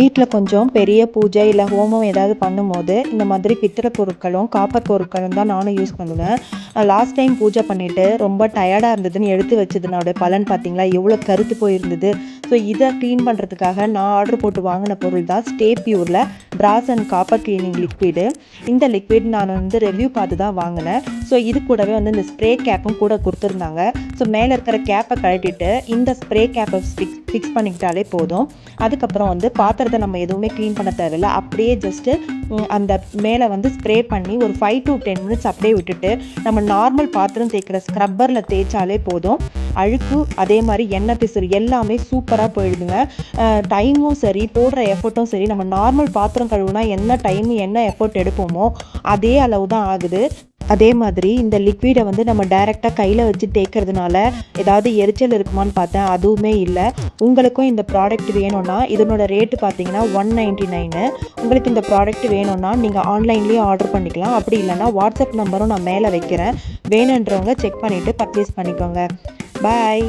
வீட்டில் கொஞ்சம் பெரிய பூஜை இல்லை ஹோமம் ஏதாவது பண்ணும்போது இந்த மாதிரி பித்தளை பொருட்களும் காப்பர் பொருட்களும் தான் நானும் யூஸ் பண்ணுவேன். லாஸ்ட் டைம் பூஜை பண்ணிவிட்டு ரொம்ப டயர்டாக இருந்ததுன்னு எடுத்து வச்சதுனோட பலன் பார்த்தீங்களா எவ்வளோ கருத்து போயிருந்தது. ஸோ இதை க்ளீன் பண்ணுறதுக்காக நான் ஆர்டர் போட்டு வாங்கின பொருள் தான் stay பியூரில் brass and copper cleaning liquid இந்த லிக்விட் நான் வந்து ரிவ்யூ பார்த்து தான் வாங்கினேன். ஸோ இது கூடவே வந்து இந்த ஸ்ப்ரே கேப்பும் கூட கொடுத்துருந்தாங்க. ஸோ மேலே இருக்கிற கேப்பை கழட்டிட்டு இந்த ஸ்ப்ரே கேப்பை ஃபிக்ஸ் ஃபிக்ஸ் பண்ணிக்கிட்டாலே போதும். அதுக்கப்புறம் வந்து பாத்திரத்தை நம்ம எதுவுமே க்ளீன் பண்ண தேவையில்ல. அப்படியே ஜஸ்ட்டு அந்த மேலே வந்து ஸ்ப்ரே பண்ணி ஒரு ஃபைவ் டு டென் மினிட்ஸ் அப்படியே விட்டுட்டு நம்ம நார்மல் பாத்திரம் தேய்க்கிற ஸ்க்ரப்பரில் தேய்ச்சாலே போதும். அழுக்கு அதே மாதிரி எண்ணெய் பிசுறு எல்லாமே சூப்பராக போயிடுதுங்க. டைமும் சரி போடுற எஃபர்ட்டும் சரி நம்ம நார்மல் பாத்திரம் கழுவுனா என்ன டைம் என்ன எஃபர்ட் எடுப்போமோ அதே அளவு தான் ஆகுது. அதே மாதிரி இந்த லிக்விடை வந்து நம்ம டைரெக்டாக கையில் வச்சு தேய்க்கிறதுனால ஏதாவது எரிச்சல் இருக்குமான்னு பார்த்தேன். அதுவுமே இல்லை. உங்களுக்கும் இந்த ப்ராடக்ட் வேணும்னா இதனோட ரேட்டு பார்த்தீங்கன்னா ஒன் நைன்ட்டி நைனு உங்களுக்கு இந்த ப்ராடக்ட் வேணும்னா நீங்கள் ஆன்லைன்லேயே ஆர்டர் பண்ணிக்கலாம். அப்படி இல்லைன்னா வாட்ஸ்அப் நம்பரும் நான் மேலே வைக்கிறேன். வேணுன்றவங்க செக் பண்ணிவிட்டு பர்ச்சேஸ் பண்ணிக்கோங்க. பாய்